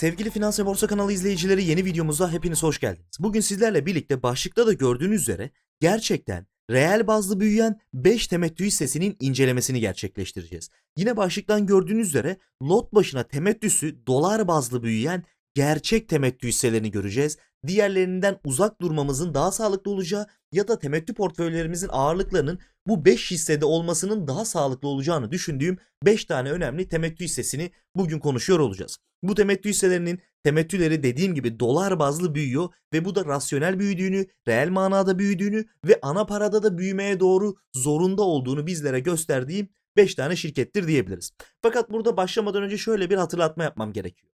Sevgili Finans ve Borsa kanalı izleyicileri yeni videomuza hepiniz hoş geldiniz. Bugün sizlerle birlikte başlıkta da gördüğünüz üzere gerçekten reel bazlı büyüyen 5 temettü hissesinin incelemesini gerçekleştireceğiz. Yine başlıktan gördüğünüz üzere lot başına temettüsü dolar bazlı büyüyen gerçek temettü hisselerini göreceğiz. Diğerlerinden uzak durmamızın daha sağlıklı olacağı ya da temettü portföylerimizin ağırlıklarının bu 5 hissede olmasının daha sağlıklı olacağını düşündüğüm 5 tane önemli temettü hissesini bugün konuşuyor olacağız. Bu temettü hisselerinin temettüleri dediğim gibi dolar bazlı büyüyor ve bu da rasyonel büyüdüğünü, reel manada büyüdüğünü ve ana parada da büyümeye doğru zorunda olduğunu bizlere gösterdiğim 5 tane şirkettir diyebiliriz. Fakat burada başlamadan önce şöyle bir hatırlatma yapmam gerekiyor.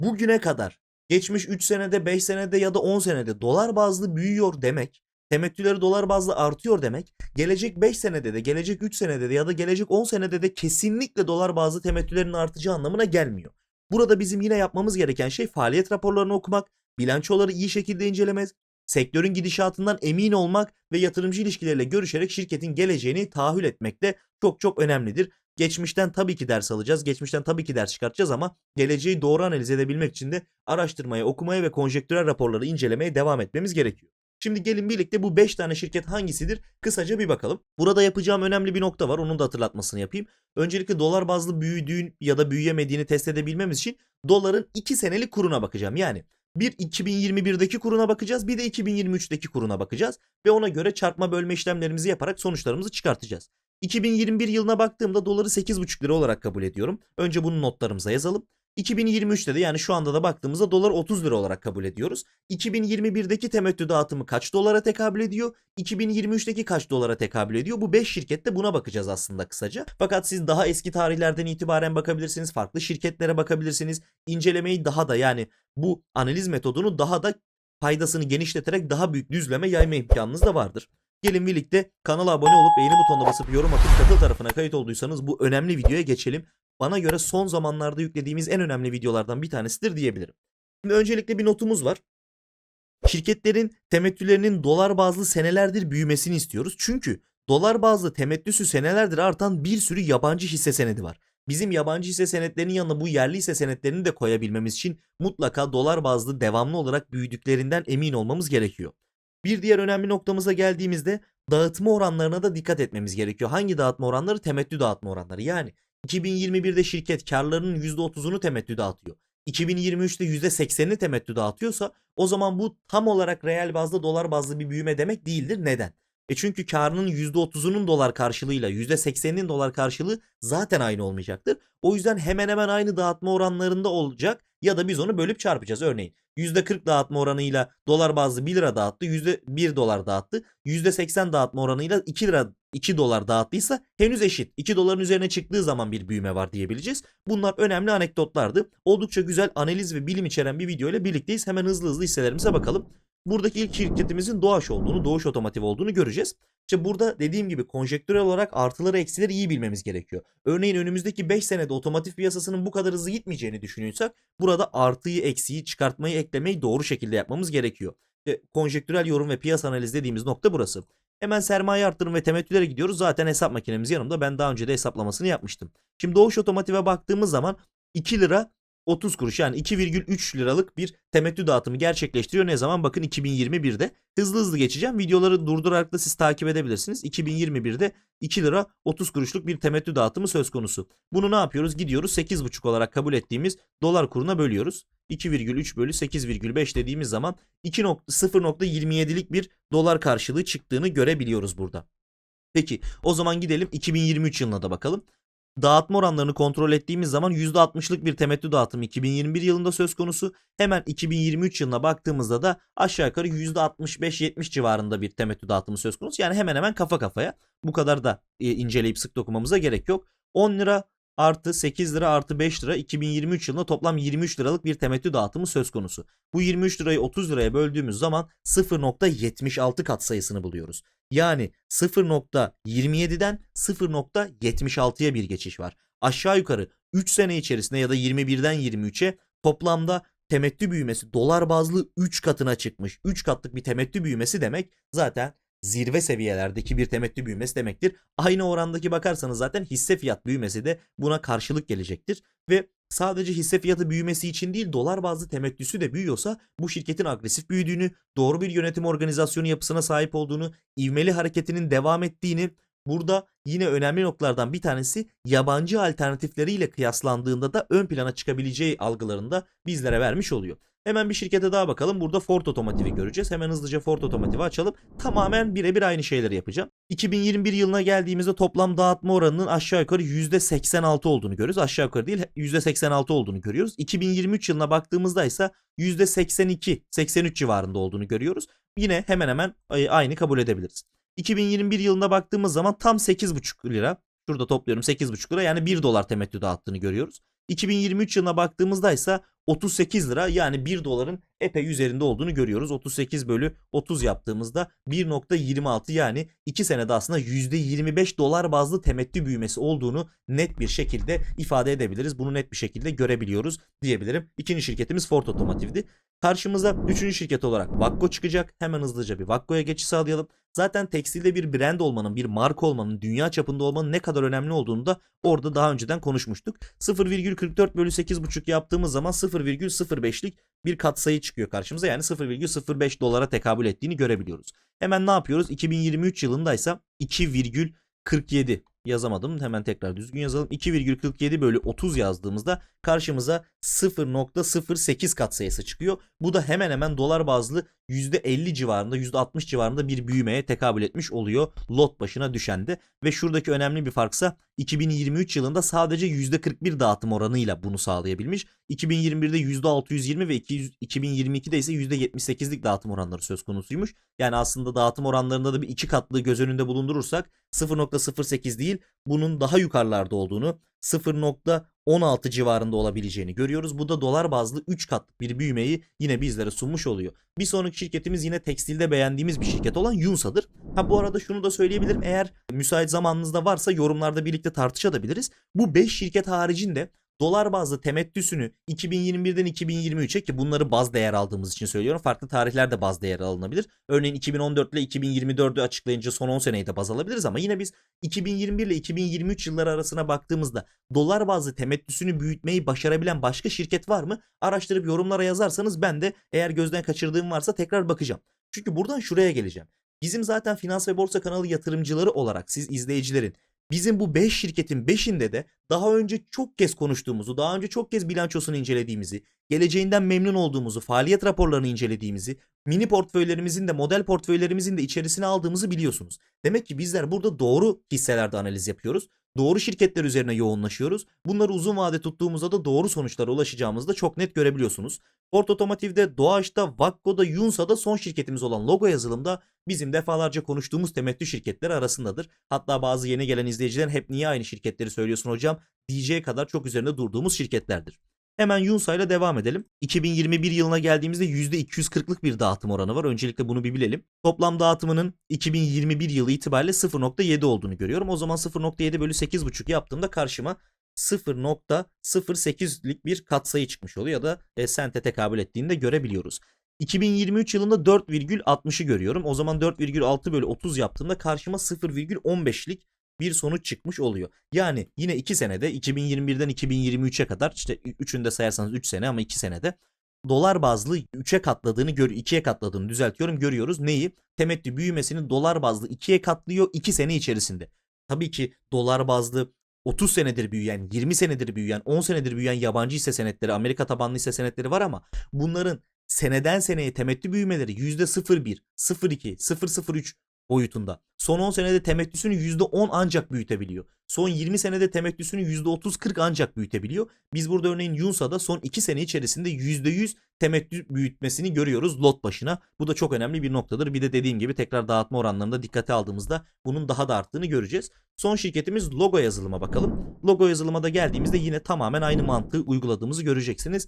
Bugüne kadar geçmiş 3 senede, 5 senede ya da 10 senede dolar bazlı büyüyor demek, temettüleri dolar bazlı artıyor demek, gelecek 5 senede de, gelecek 3 senede de ya da gelecek 10 senede de kesinlikle dolar bazlı temettülerin artacağı anlamına gelmiyor. Burada bizim yine yapmamız gereken şey faaliyet raporlarını okumak, bilançoları iyi şekilde incelemek, sektörün gidişatından emin olmak ve yatırımcı ilişkileriyle görüşerek şirketin geleceğini tahayyül etmek de çok çok önemlidir. Geçmişten tabii ki ders alacağız. Geçmişten tabii ki ders çıkartacağız ama geleceği doğru analiz edebilmek için de araştırmaya, okumaya ve konjektürel raporları incelemeye devam etmemiz gerekiyor. Şimdi gelin birlikte bu 5 tane şirket hangisidir kısaca bir bakalım. Burada yapacağım önemli bir nokta var. Onun da hatırlatmasını yapayım. Öncelikle dolar bazlı büyüdüğün ya da büyüyemediğini test edebilmemiz için doların 2 senelik kuruna bakacağım. Yani bir 2021'deki kuruna bakacağız bir de 2023'teki kuruna bakacağız ve ona göre çarpma bölme işlemlerimizi yaparak sonuçlarımızı çıkartacağız. 2021 yılına baktığımda doları 8,5 lira olarak kabul ediyorum. Önce bunu notlarımıza yazalım. 2023'te de yani şu anda da baktığımızda dolar 30 lira olarak kabul ediyoruz. 2021'deki temettü dağıtımı kaç dolara tekabül ediyor? 2023'teki kaç dolara tekabül ediyor? Bu 5 şirkette buna bakacağız aslında kısaca. Fakat siz daha eski tarihlerden itibaren bakabilirsiniz. Farklı şirketlere bakabilirsiniz. İncelemeyi daha da yani bu analiz metodunu daha da faydasını genişleterek daha büyük düzleme yayma imkanınız da vardır. Gelin birlikte kanala abone olup beğeni butonuna basıp yorum atıp katıl tarafına kayıt olduysanız bu önemli videoya geçelim. Bana göre son zamanlarda yüklediğimiz en önemli videolardan bir tanesidir diyebilirim. Şimdi öncelikle bir notumuz var. Şirketlerin temettülerinin dolar bazlı senelerdir büyümesini istiyoruz. Çünkü dolar bazlı temettüsü senelerdir artan bir sürü yabancı hisse senedi var. Bizim yabancı hisse senetlerinin yanına bu yerli hisse senetlerini de koyabilmemiz için mutlaka dolar bazlı devamlı olarak büyüdüklerinden emin olmamız gerekiyor. Bir diğer önemli noktamıza geldiğimizde dağıtma oranlarına da dikkat etmemiz gerekiyor. Hangi dağıtma oranları? Temettü dağıtma oranları. Yani 2021'de şirket karlarının %30'unu temettü dağıtıyor. 2023'te %80'ini temettü dağıtıyorsa o zaman bu tam olarak reel bazda dolar bazlı bir büyüme demek değildir. Neden? E çünkü karının %30'unun dolar karşılığıyla %80'inin dolar karşılığı zaten aynı olmayacaktır. O yüzden hemen hemen aynı dağıtma oranlarında olacak ya da biz onu bölüp çarpacağız. Örneğin %40 dağıtma oranıyla dolar bazlı 1 lira dağıttı. %1 dolar dağıttı. %80 dağıtma oranıyla 2 lira 2 dolar dağıttıysa henüz eşit. 2 doların üzerine çıktığı zaman bir büyüme var diyebileceğiz. Bunlar önemli anekdotlardı. Oldukça güzel analiz ve bilim içeren bir video ile birlikteyiz. Hemen hızlı hızlı hisselerimize bakalım. Buradaki ilk şirketimizin Doğaş olduğunu, Doğuş Otomotiv olduğunu göreceğiz. İşte burada dediğim gibi konjektürel olarak artıları eksileri iyi bilmemiz gerekiyor. Örneğin önümüzdeki 5 senede otomotiv piyasasının bu kadar hızlı gitmeyeceğini düşünüyorsak burada artıyı eksiği çıkartmayı eklemeyi doğru şekilde yapmamız gerekiyor. İşte konjektürel yorum ve piyasa analiz dediğimiz nokta burası. Hemen sermaye arttırım ve temettülere gidiyoruz. Zaten hesap makinemiz yanımda. Ben daha önce de hesaplamasını yapmıştım. Şimdi Doğuş Otomotiv'e baktığımız zaman 2 lira 30 kuruş yani 2,3 liralık bir temettü dağıtımı gerçekleştiriyor. Ne zaman? Bakın 2021'de. Hızlı hızlı geçeceğim. Videoları durdurarak da siz takip edebilirsiniz. 2021'de 2 lira 30 kuruşluk bir temettü dağıtımı söz konusu. Bunu ne yapıyoruz? Gidiyoruz 8,5 olarak kabul ettiğimiz dolar kuruna bölüyoruz. 2,3 bölü 8,5 dediğimiz zaman 2.0.27'lik bir dolar karşılığı çıktığını görebiliyoruz burada. Peki o zaman gidelim 2023 yılına da bakalım. Dağıtma oranlarını kontrol ettiğimiz zaman %60'lık bir temettü dağıtımı 2021 yılında söz konusu. Hemen 2023 yılına baktığımızda da aşağı yukarı %65-70 civarında bir temettü dağıtımı söz konusu. Yani hemen hemen kafa kafaya. Bu kadar da e, inceleyip sık dokumamıza gerek yok. 10 lira artı 8 lira artı 5 lira 2023 yılında toplam 23 liralık bir temettü dağıtımı söz konusu. Bu 23 lirayı 30 liraya böldüğümüz zaman 0.76 kat sayısını buluyoruz. Yani 0.27'den 0.76'ya bir geçiş var. Aşağı yukarı 3 sene içerisinde ya da 21'den 23'e toplamda temettü büyümesi dolar bazlı 3 katına çıkmış. 3 katlık bir temettü büyümesi demek zaten zirve seviyelerdeki bir temettü büyümesi demektir. Aynı orandaki bakarsanız zaten hisse fiyat büyümesi de buna karşılık gelecektir. Ve sadece hisse fiyatı büyümesi için değil dolar bazlı temettüsü de büyüyorsa bu şirketin agresif büyüdüğünü, doğru bir yönetim organizasyonu yapısına sahip olduğunu, ivmeli hareketinin devam ettiğini, burada yine önemli noktalardan bir tanesi yabancı alternatifleriyle kıyaslandığında da ön plana çıkabileceği algılarında bizlere vermiş oluyor. Hemen bir şirkete daha bakalım. Burada Ford Otomotiv'i göreceğiz. Hemen hızlıca Ford Otomotiv'i açalım. Tamamen birebir aynı şeyleri yapacağım. 2021 yılına geldiğimizde toplam dağıtma oranının aşağı yukarı %86 olduğunu görüyoruz. Aşağı yukarı değil %86 olduğunu görüyoruz. 2023 yılına baktığımızda ise %82, 83 civarında olduğunu görüyoruz. Yine hemen hemen e, aynı kabul edebiliriz. 2021 yılına baktığımız zaman tam 8,5 lira. Şurada topluyorum 8,5 lira yani 1 dolar temettü dağıttığını görüyoruz. 2023 yılına baktığımızda ise 38 lira yani 1 doların epey üzerinde olduğunu görüyoruz. 38 bölü 30 yaptığımızda 1.26 yani 2 senede aslında %25 dolar bazlı temettü büyümesi olduğunu net bir şekilde ifade edebiliriz. Bunu net bir şekilde görebiliyoruz diyebilirim. İkinci şirketimiz Ford Otomotiv'di. Karşımıza üçüncü şirket olarak Vakko çıkacak. Hemen hızlıca bir Vakko'ya geçiş sağlayalım. Zaten tekstilde bir brand olmanın, bir marka olmanın, dünya çapında olmanın ne kadar önemli olduğunu da orada daha önceden konuşmuştuk. 0,44 bölü 8,5 yaptığımız zaman 0,05'lik bir katsayı çıkıyor karşımıza. Yani 0,05 dolara tekabül ettiğini görebiliyoruz. Hemen ne yapıyoruz? 2023 yılında ise 2,47 yazamadım. Hemen tekrar düzgün yazalım. 2,47 bölü 30 yazdığımızda karşımıza 0.08 katsayısı çıkıyor. Bu da hemen hemen dolar bazlı %50 civarında %60 civarında bir büyümeye tekabül etmiş oluyor lot başına düşende. Ve şuradaki önemli bir farksa 2023 yılında sadece %41 dağıtım oranıyla bunu sağlayabilmiş. 2021'de %620 ve 2022'de ise %78'lik dağıtım oranları söz konusuymuş. Yani aslında dağıtım oranlarında da bir iki katlı göz önünde bulundurursak 0.08 değil bunun daha yukarılarda olduğunu 0.16 civarında olabileceğini görüyoruz. Bu da dolar bazlı 3 katlık bir büyümeyi yine bizlere sunmuş oluyor. Bir sonraki şirketimiz yine tekstilde beğendiğimiz bir şirket olan Yunsa'dır. Ha bu arada şunu da söyleyebilirim. Eğer müsait zamanınızda varsa yorumlarda birlikte tartışabiliriz. Bu 5 şirket haricinde dolar bazlı temettüsünü 2021'den 2023'e ki bunları baz değer aldığımız için söylüyorum. Farklı tarihlerde baz değer alınabilir. Örneğin 2014 ile 2024'ü açıklayınca son 10 seneyi de baz alabiliriz ama yine biz 2021 ile 2023 yılları arasına baktığımızda dolar bazlı temettüsünü büyütmeyi başarabilen başka şirket var mı? Araştırıp yorumlara yazarsanız ben de eğer gözden kaçırdığım varsa tekrar bakacağım. Çünkü buradan şuraya geleceğim. Bizim zaten Finans ve Borsa kanalı yatırımcıları olarak siz izleyicilerin bizim bu 5 şirketin 5'inde de daha önce çok kez konuştuğumuzu, daha önce çok kez bilançosunu incelediğimizi, geleceğinden memnun olduğumuzu, faaliyet raporlarını incelediğimizi, mini portföylerimizin de model portföylerimizin de içerisine aldığımızı biliyorsunuz. Demek ki bizler burada doğru hisselerde analiz yapıyoruz. Doğru şirketler üzerine yoğunlaşıyoruz. Bunları uzun vade tuttuğumuzda da doğru sonuçlara ulaşacağımızı da çok net görebiliyorsunuz. Ford Otomotiv'de, Doğaç'ta, Vakko'da, Yunsa'da son şirketimiz olan logo yazılımda bizim defalarca konuştuğumuz temettü şirketleri arasındadır. Hatta bazı yeni gelen izleyicilerin hep niye aynı şirketleri söylüyorsun hocam diyeceği kadar çok üzerinde durduğumuz şirketlerdir. Hemen Yunsa ile devam edelim. 2021 yılına geldiğimizde %240'lık bir dağıtım oranı var. Öncelikle bunu bir bilelim. Toplam dağıtımının 2021 yılı itibariyle 0.7 olduğunu görüyorum. O zaman 0.7 bölü 8.5 yaptığımda karşıma 0.08'lik bir katsayı çıkmış oluyor ya da e, sente tekabül ettiğini de görebiliyoruz. 2023 yılında 4,60'ı görüyorum. O zaman 4,6 bölü 30 yaptığımda karşıma 0,15'lik bir sonuç çıkmış oluyor. Yani yine 2 senede 2021'den 2023'e kadar işte 3'ünde sayarsanız 3 sene ama 2 senede dolar bazlı 3'e katladığını gör 2'ye katladığını düzeltiyorum görüyoruz. Neyi? Temettü büyümesini dolar bazlı 2'ye katlıyor 2 sene içerisinde. Tabii ki dolar bazlı 30 senedir büyüyen, 20 senedir büyüyen, 10 senedir büyüyen yabancı hisse senetleri, Amerika tabanlı hisse senetleri var ama bunların seneden seneye temettü büyümeleri %01, 02, 003 boyutunda. Son 10 senede temettüsünü %10 ancak büyütebiliyor. Son 20 senede temettüsünü %30-40 ancak büyütebiliyor. Biz burada örneğin Yunsa'da son 2 sene içerisinde %100 temettü büyütmesini görüyoruz lot başına. Bu da çok önemli bir noktadır. Bir de dediğim gibi tekrar dağıtma oranlarında dikkate aldığımızda bunun daha da arttığını göreceğiz. Son şirketimiz logo yazılıma bakalım. Logo yazılıma da geldiğimizde yine tamamen aynı mantığı uyguladığımızı göreceksiniz.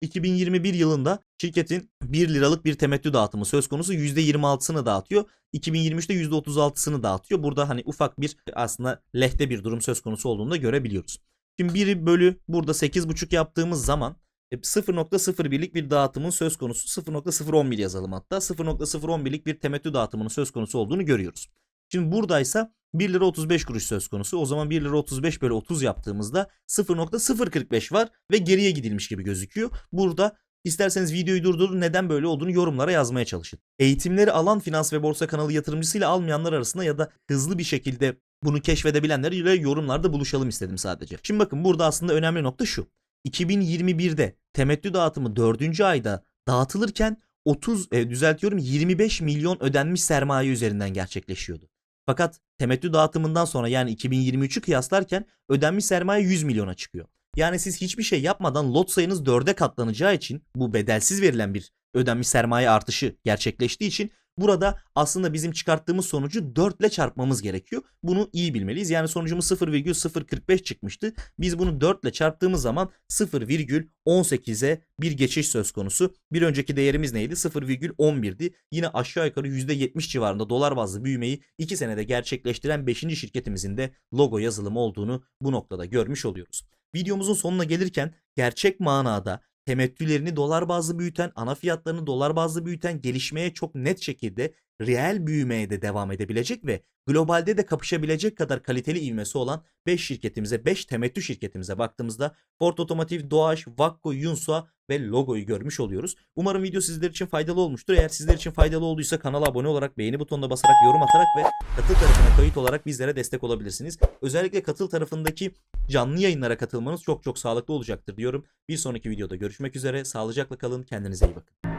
2021 yılında şirketin 1 liralık bir temettü dağıtımı söz konusu %26'sını dağıtıyor. 2023'te %36'sını dağıtıyor. Burada hani ufak bir aslında lehte bir durum söz konusu olduğunu da görebiliyoruz. Şimdi 1 bölü burada 8,5 yaptığımız zaman 0.01'lik bir dağıtımın söz konusu 0.011 yazalım hatta 0.011'lik bir temettü dağıtımının söz konusu olduğunu görüyoruz. Şimdi buradaysa 1 lira 35 kuruş söz konusu. O zaman 1 lira 35 bölü 30 yaptığımızda 0.045 var ve geriye gidilmiş gibi gözüküyor. Burada İsterseniz videoyu durdurun neden böyle olduğunu yorumlara yazmaya çalışın. Eğitimleri alan finans ve borsa kanalı yatırımcısıyla almayanlar arasında ya da hızlı bir şekilde bunu keşfedebilenler ile yorumlarda buluşalım istedim sadece. Şimdi bakın burada aslında önemli nokta şu. 2021'de temettü dağıtımı 4. ayda dağıtılırken 30 e, düzeltiyorum 25 milyon ödenmiş sermaye üzerinden gerçekleşiyordu. Fakat temettü dağıtımından sonra yani 2023'ü kıyaslarken ödenmiş sermaye 100 milyona çıkıyor. Yani siz hiçbir şey yapmadan lot sayınız 4'e katlanacağı için bu bedelsiz verilen bir ödenmiş sermaye artışı gerçekleştiği için burada aslında bizim çıkarttığımız sonucu 4 ile çarpmamız gerekiyor. Bunu iyi bilmeliyiz. Yani sonucumuz 0,045 çıkmıştı. Biz bunu 4 ile çarptığımız zaman 0,18'e bir geçiş söz konusu. Bir önceki değerimiz neydi? 0,11'di. Yine aşağı yukarı %70 civarında dolar bazlı büyümeyi 2 senede gerçekleştiren 5. şirketimizin de logo yazılımı olduğunu bu noktada görmüş oluyoruz. Videomuzun sonuna gelirken gerçek manada temettülerini dolar bazlı büyüten, ana fiyatlarını dolar bazlı büyüten, gelişmeye çok net şekilde reel büyümeye de devam edebilecek ve globalde de kapışabilecek kadar kaliteli ivmesi olan 5 şirketimize, 5 temettü şirketimize baktığımızda Ford Otomotiv, Doğaç, Vakko, Yunsua ve logoyu görmüş oluyoruz. Umarım video sizler için faydalı olmuştur. Eğer sizler için faydalı olduysa kanala abone olarak, beğeni butonuna basarak, yorum atarak ve katıl tarafına kayıt olarak bizlere destek olabilirsiniz. Özellikle katıl tarafındaki canlı yayınlara katılmanız çok çok sağlıklı olacaktır diyorum. Bir sonraki videoda görüşmek üzere. Sağlıcakla kalın. Kendinize iyi bakın.